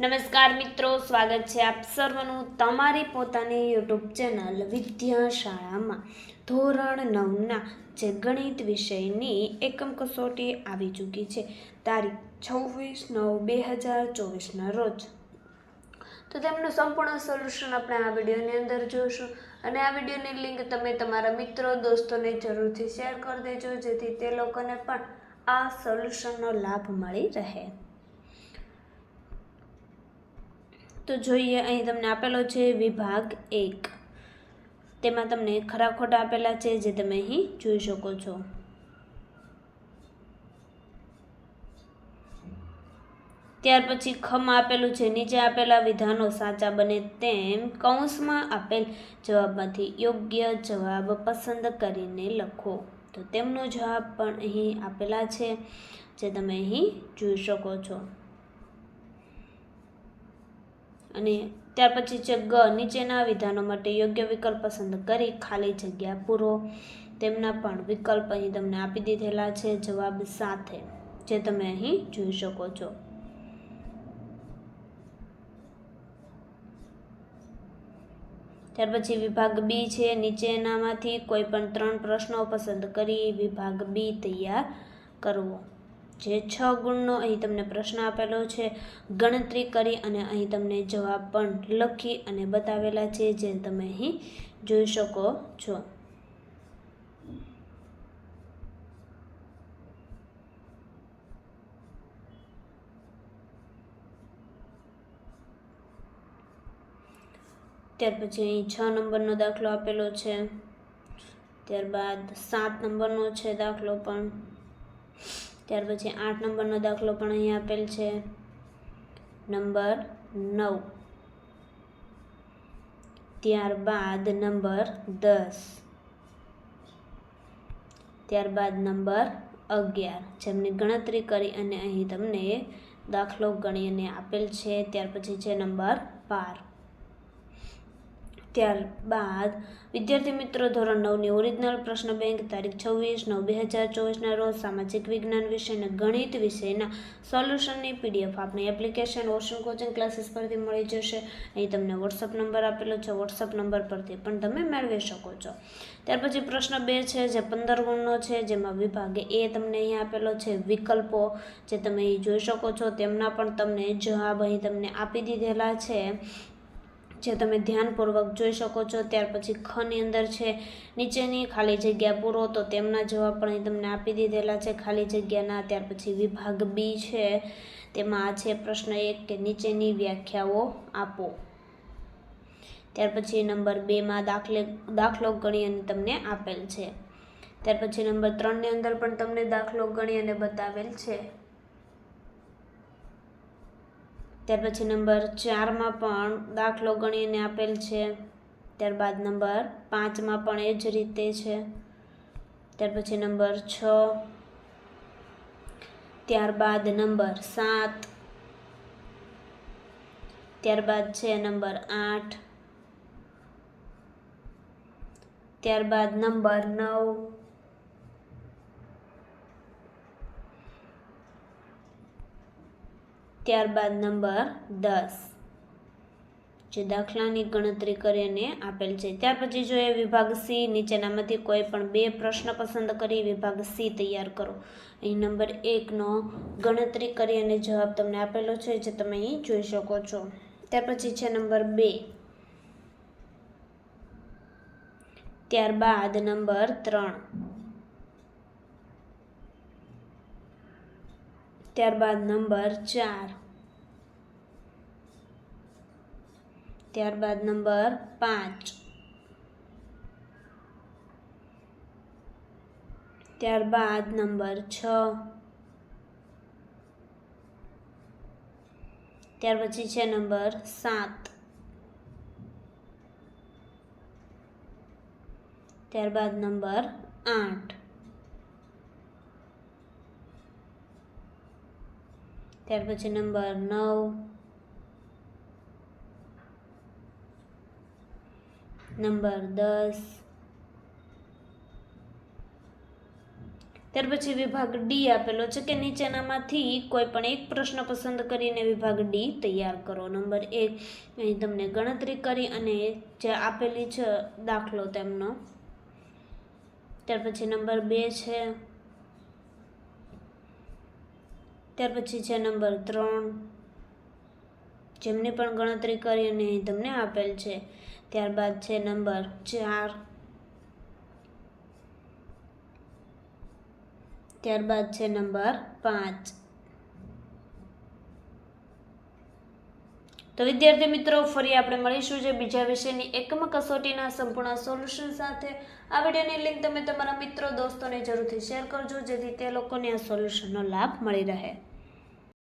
નમસ્કાર મિત્રો, સ્વાગત છે આપ સર્વનું તમારી પોતાની યુટ્યુબ ચેનલ વિદ્યાશાળામાં. ધોરણ નવના જે ગણિત વિષયની એકમ કસોટી આવી ચૂકી છે, તારીખ છવ્વીસ નવ બે હજાર ચોવીસના રોજ. તો તેમનું સંપૂર્ણ સોલ્યુશન આપણે આ વિડીયોની અંદર જોઈશું અને આ વિડીયોની લિંક તમે તમારા મિત્રો, દોસ્તોને જરૂરથી શેર કરી દેજો, જેથી તે લોકોને પણ આ સોલ્યુશનનો લાભ મળી રહે. તો જોઈએ, અહીં તમને આપેલો છે વિભાગ એક. તેમાં તમને ખરા ખોટા આપેલા છે જે તમે અહીં જોઈ શકો છો. ત્યાર પછી ખમાં આપેલું છે, નીચે આપેલા વિધાનો સાચા બને તેમ કૌંસમાં આપેલ જવાબમાંથી યોગ્ય જવાબ પસંદ કરીને લખો. તો તેમનો જવાબ પણ અહીં આપેલા છે, જે તમે અહીં જોઈ શકો છો. અને ત્યાર પછી છે ગ, નીચેના વિધાનો માટે યોગ્ય વિકલ્પ પસંદ કરી ખાલી જગ્યા પૂરો. તેમના પણ વિકલ્પ અહીં તમને આપી દીધેલા છે, જવાબ સાથે, જે તમે અહીં જોઈ શકો છો. ત્યાર પછી વિભાગ બી છે, નીચેનામાંથી કોઈ પણ ત્રણ પ્રશ્નો પસંદ કરી વિભાગ બી તૈયાર કરવો. જે છ ગુણનો અહીં તમને પ્રશ્ન આપેલો છે, ગણતરી કરી અને અહીં તમને જવાબ પણ લખી અને બતાવેલા છે જે તમે અહીં જોઈ શકો છો. ત્યાર પછી અહીં છ નંબરનો દાખલો આપેલો છે, ત્યારબાદ સાત નંબરનો છે દાખલો પણ. ત્યાર પછી આઠ નંબરનો દાખલો પણ અહીં આપેલ છે. નંબર નવ. ત્યારબાદ નંબર દસ. ત્યારબાદ નંબર અગિયાર. જેમની ગણતરી કરી અને અહીં તમને દાખલો ગણી અને આપેલ છે. ત્યાર પછી છે નંબર બાર. ત્યારબાદ વિદ્યાર્થી મિત્રો ધોરણ નવની ઓરિજિનલ પ્રશ્ન બેંક તારીખ છવ્વીસ નવ બે હજાર ચોવીસના રોજ સામાજિક વિજ્ઞાન વિષયના ગણિત વિષયના સોલ્યુશનની પીડીએફ આપણી એપ્લિકેશન ઓશન કોચિંગ ક્લાસીસ પરથી મળી જશે. અહીં તમને વોટ્સઅપ નંબર આપેલો છે. વોટ્સઅપ નંબર પરથી પણ તમે મેળવી શકો છો. ત્યાર પછી પ્રશ્ન બે છે, જે પંદર ગુણનો છે, જેમાં વિભાગે એ તમને અહીં આપેલો છે, વિકલ્પો, જે તમે જોઈ શકો છો. તેમના પણ તમને જવાબ અહીં તમને આપી દીધેલા છે. જે તમે ધ્યાનપૂર્વક જોઈ શકો છો, ત્યાર પછી ખની અંદર છે, નીચેની ખાલી જગ્યા પૂરો, તો તેમના જવાબ પણ અહીં તમને આપી દીધેલા છે, ખાલી જગ્યાના, ત્યાર પછી વિભાગ બી છે, તેમાં આ છે પ્રશ્ન એક કે નીચેની વ્યાખ્યાઓ આપો. ત્યાર પછી નંબર બેમાં દાખલે, દાખલો ગણી અને તમને આપેલ છે. ત્યાર પછી નંબર ત્રણની અંદર પણ તમને દાખલો ગણી અને બતાવેલ છે. ત્યાર પછી નંબર ચારમાં પણ દાખલો ગણીને આપેલ છે. ત્યારબાદ નંબર પાંચમાં પણ એ જ રીતે છે. ત્યાર પછી નંબર છ. ત્યારબાદ નંબર સાત. ત્યારબાદ છે નંબર આઠ. ત્યારબાદ નંબર નવ. ત્યારબાદ નંબર દસ. જે દાખલાની ગણતરી કરીને આપેલ છે. ત્યાર પછી જોઈએ વિભાગ સી નીચેનામાંથી કોઈ પણ બે પ્રશ્ન પસંદ કરી વિભાગ સી તૈયાર કરો. અહીં નંબર એકનો ગણતરી કરી અને જવાબ તમને આપેલો છે, જે તમે અહીં જોઈ શકો છો. ત્યાર પછી છે નંબર બે. ત્યારબાદ નંબર ત્રણ. ત્યારબાદ નંબર ચાર. ત્યારબાદ નંબર પાંચ. ત્યારબાદ નંબર છ. ત્યાર પછી છે નંબર સાત. ત્યારબાદ નંબર આઠ. ત્યાર પછી નંબર નવ. નંબર દસ. ત્યાર પછી વિભાગ ડી આપેલો છે કે નીચેનામાંથી કોઈ પણ એક પ્રશ્ન પસંદ કરીને વિભાગ ડી તૈયાર કરો. નંબર એક, અહીં તમને ગણતરી કરી અને જે આપેલી છે દાખલો તેમનો. ત્યાર પછી નંબર બે છે. ત્યાર પછી છે નંબર ત્રણ. જેમની પણ ગણતરી કરી અને તમને આપેલ છે. ત્યારબાદ છે નંબર ચાર. ત્યારબાદ છે નંબર પાંચ. તો વિદ્યાર્થી મિત્રો, ફરી આપણે મળીશું જે બીજા વિષયની એકમ કસોટીના સંપૂર્ણ સોલ્યુશન સાથે. આ વિડીયોની લિંક તમે તમારા મિત્રો, દોસ્તોને જરૂરથી શેર કરજો, જેથી તે લોકોને આ સોલ્યુશનનો લાભ મળી રહે.